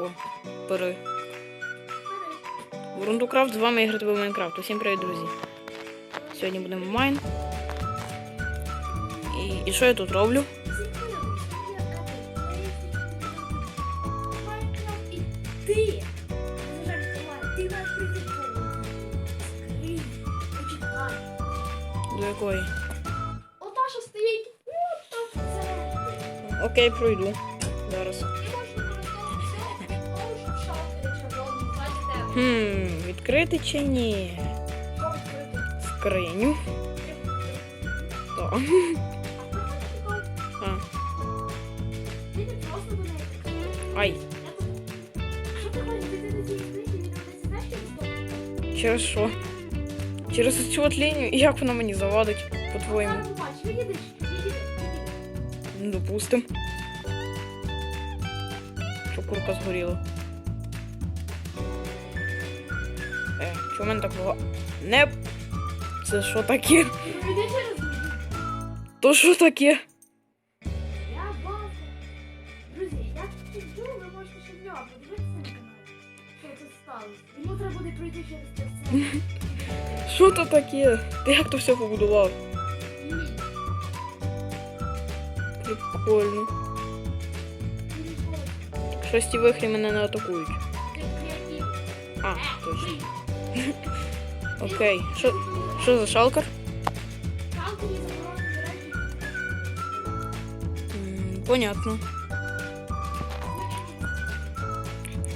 О, бери. Рундукрафт, з вами ігри в Майнкрафт. Усім привіт, друзі. Сьогодні будемо майн. І, і що я тут роблю? Ти! До якої? Ота, що стоїть. Окей, пройду. Зараз. Хм, відкрити чи ні? Скриню. Ай, через що? Через цю от лінію, і як вона мені завадить, по-твоєму? Допустим. Що курка згоріла. Е, чого в мене так було? Не. Це що таке? То що таке? Я бачу. Друзі, я йду, ви можете ще подивитися на каналі. Що це сталося. Йому треба буде пройти через це все. Що то таке? Ти як то все побудував? Прикольно. Щось ті вихрі мене не атакують. А, Е, точно. Окей. Що, за шалкар? Шалки не Понятно.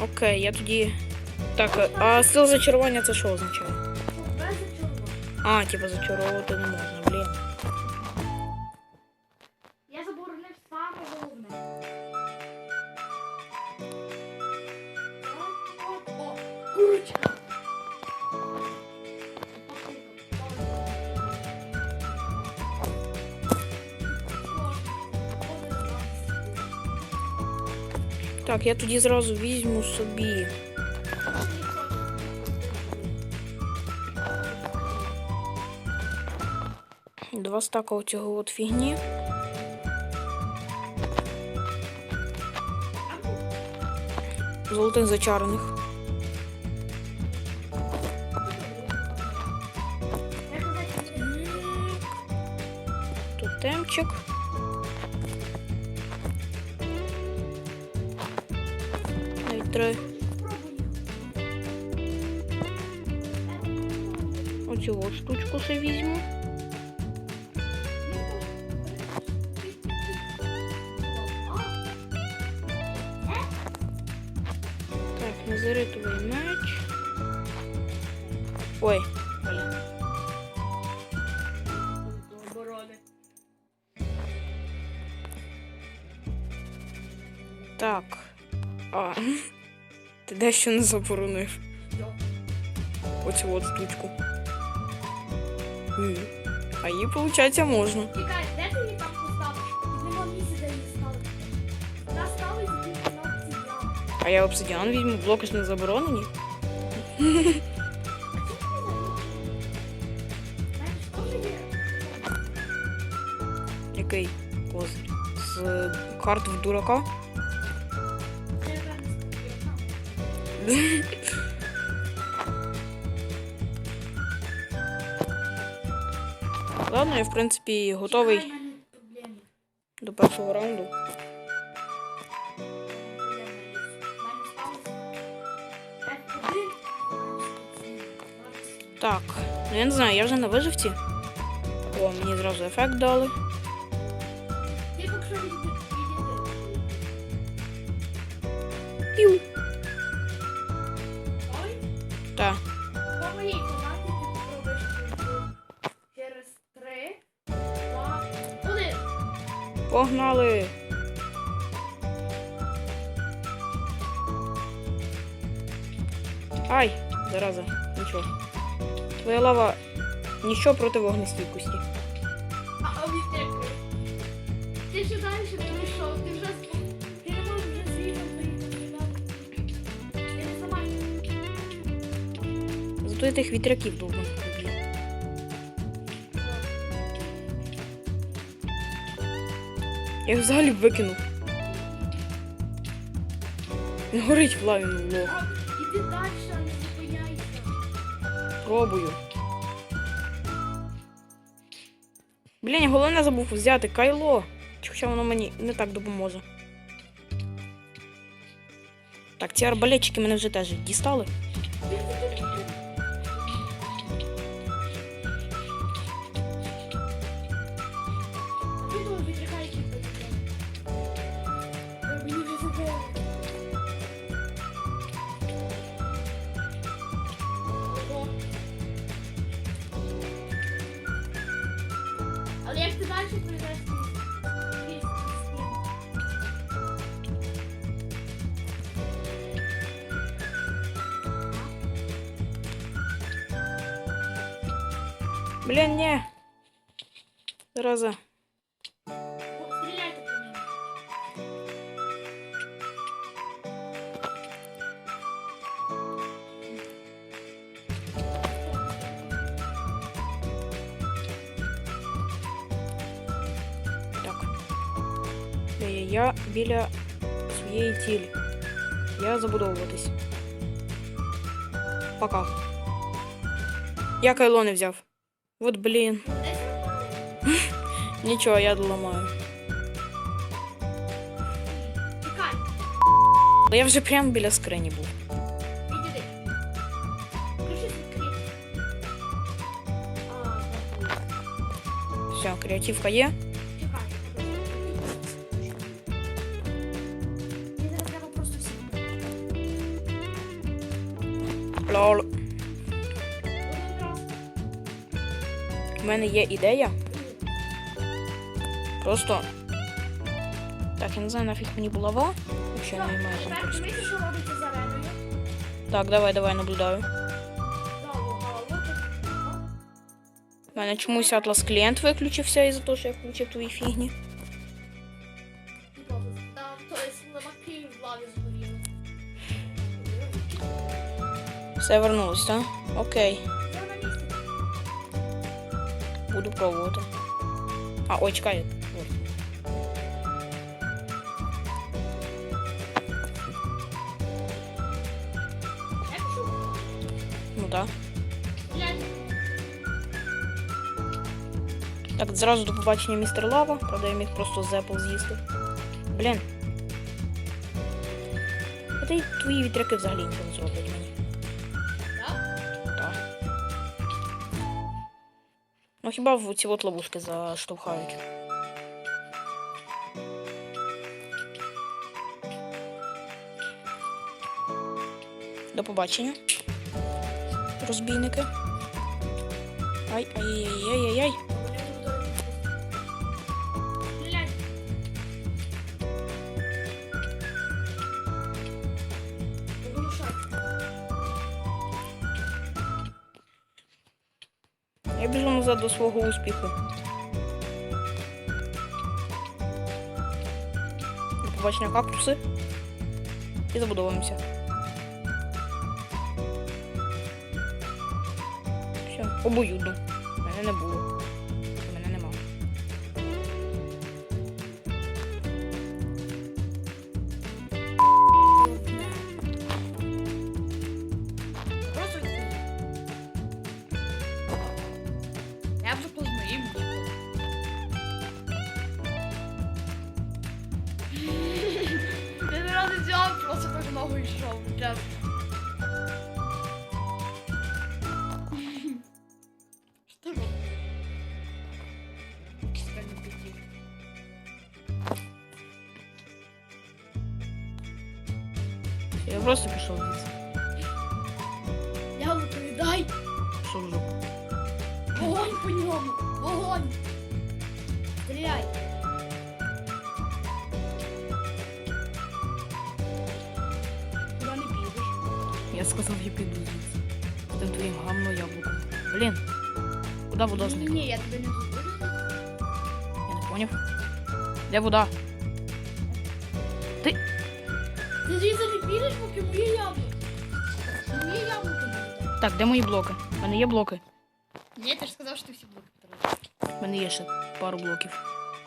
Окей, я тоді. Так, а стил зачарування це що означає? А, типа зачаровувати не можна, блін. Я заборонив саме головне. Курочка. Так, я тоді зразу візьму собі. Два стака оцього от фігні. Золотих зачарених. Тотемчик. Три. Оцю его штучку все візьму. Так, твой меч. Ой, Ти дещо не заборонив. Оцю от штучку. М. А її, виходить, можна. Чекай, де ти її там поставиш? Нема місця, де її ставити. Вона ставить її на обсидіан. А я обсидіан візьму, блоки ж не заборонені. Знаєш, що є? Який козир? З карт в дурака? Ладно, я в принципі готовий до першого раунду. Так, ну я не знаю, я вже на виживці. О, мені зразу ефект дали. Пів. Так. Через три, два, один. Погнали! Ай, зараза, нічого. Твоя лава нічого проти вогнестійкості. А об'єктивно. Ти далі не вийшов, ти вже ти Зато я вітряків довго. Я їх взагалі викинув. Він горить в лаві, ну лох. Іди далі, не зупиняйся. Пробую. Блін, я головне забув взяти кайло. Хоча воно мені не так допоможе. Так, ці арбалетчики мене вже теж дістали. Блін, ні. Зараза. О, Стріляйте по ньому. Так. Е, Я біля своєї цілі. Я забудовуватись. Пока. Я кайло не взяв. От блін. Десь Нічого, я доламаю. Тікай, Але я вже прямо біля скрині був. відійди. Включи свій А, Все, креативка є. Мене є ідея. Просто. Так, я не знаю, нафіг мені булава. Якщо не маю там просто. Так, давай, давай, наблюдаю. У мене чомусь атлас клієнт виключився із-за того, що я включив твої фігні. Все вернулось, так? Окей. Буду пробувати. А, ой, чекай. Ой. Ну так. Глянь. Так, зразу до побачення містер Лава. Правда, я міг просто з Apple з'їсти. Блін. А ти твої вітряки взагалі нічого не зроблять Ну хіба в ці от ловушки заштовхають. До побачення. Розбійники. Ай, ай, ай, ай, ай, ай. Глянь. Я біжу назад до свого успіху. До побачення кактуси. І забудовуємося. Все, обоюдно. Мене не було. просто пішов звідси. Я відповідай. Пішов в жопу. Вогонь по ньому! Вогонь! Стріляй! Куди не підеш? Я сказав, я піду звідси. З тим твоїм гамно яблуком. Блін. Куди вода Ні, зникла? ні, я тебе не зупиню. Я не поняв. Де вода? Ти підеш, поки моє яблуко. Моє яблуко. Так, де мої блоки? У мене є блоки. Ні, ти ж сказав, що ти всі блоки переводиш. У мене є ще пару блоків.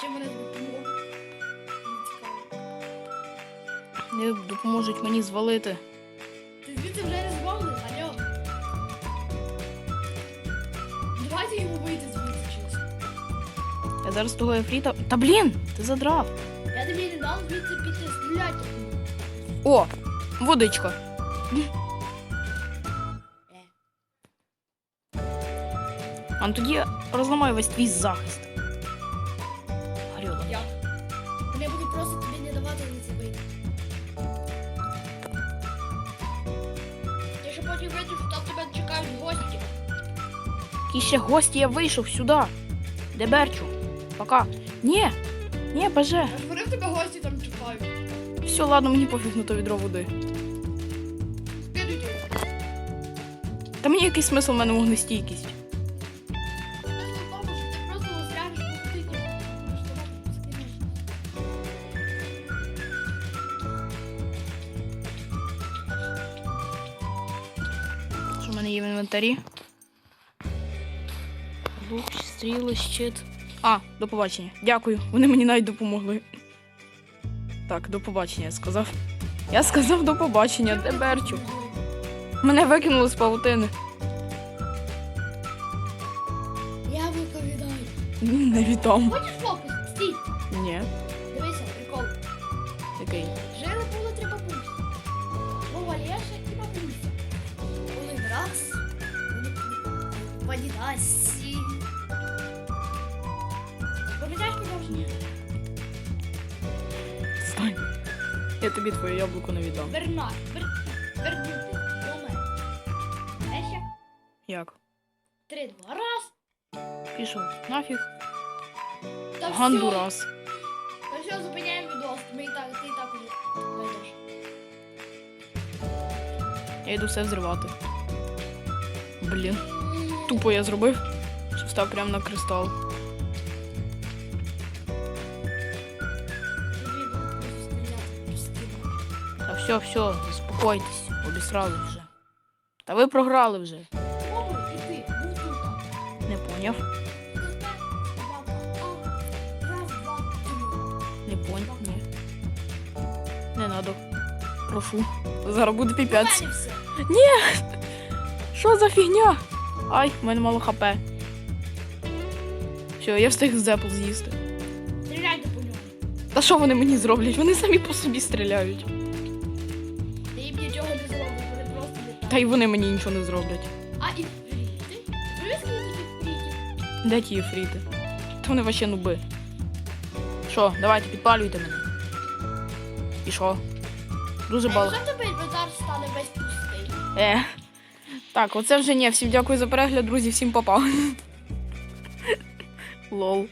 Чим мене допомогло? Не допоможуть мені звалити. Ти звідси вже не звалив, алло. Давайте йому вийти звідси чесно. Я зараз того ефріта. Та блін! Ти задрав. Я тобі не дам звідси піти стріляти. О! Водичка. А ну тоді розламаю весь твій захист. Грьоба. Як? Вони будуть просто тобі не давати звідси вийти. Ти ще потім вийдеш, що там тебе чекають гості. Які ще гості я вийшов сюди. Де Берчу? Пока. Ні. Ні, боже. Я ж говорив, тебе гості там чекають. Все, ладно, мені пофіг на то відро води. Та мені який смисл в мене вогнестійкість. Є в інвентарі? Лук, стріли, щит. А, до побачення. Дякую. Вони мені навіть допомогли. Так, до побачення, я сказав. Я сказав до побачення, де Берчу? Мене викинули з павутини. Яблуко віддай. М, Не віддам. Хочеш фокус? Стій. Ні. Дивися, прикол. Який? Жили було три бабусі. Вова Леша і бабуся. Один раз. Вони в тобі твоє яблуко не віддам. Верна. Вер... Вернути до мене. Леся. Як? Три, два, раз. Пішов. Нафіг. Та все. Гандурас. Та все, зупиняємо відос. Ми і так, ти і так уже знайдеш. Я йду все взривати. Блін. Тупо я зробив, що став прямо на кристал. Все, все, заспокойтесь, обісрали вже. Та ви програли вже. Не поняв, не поняв, ні. Не надо. Прошу. Зараз буде піпець. Що за фігня? Ай, в мене мало хп. Все, я встиг зепл з'їсти. Стріляйте по ньому. Та що вони мені зроблять? Вони самі по собі стріляють. Нічого не зробиш, вони просто Та й вони мені нічого не зроблять. А і фріти? Привіз скільки фрітів? Де ті фріти? Та вони вообще нуби. Що, давайте, підпалюйте мене. І що? Дуже А бал. якщо тебе інвентар стане весь пустий? Е. Так, оце вже ні. Всім дякую за перегляд, друзі, всім па-па. Лол.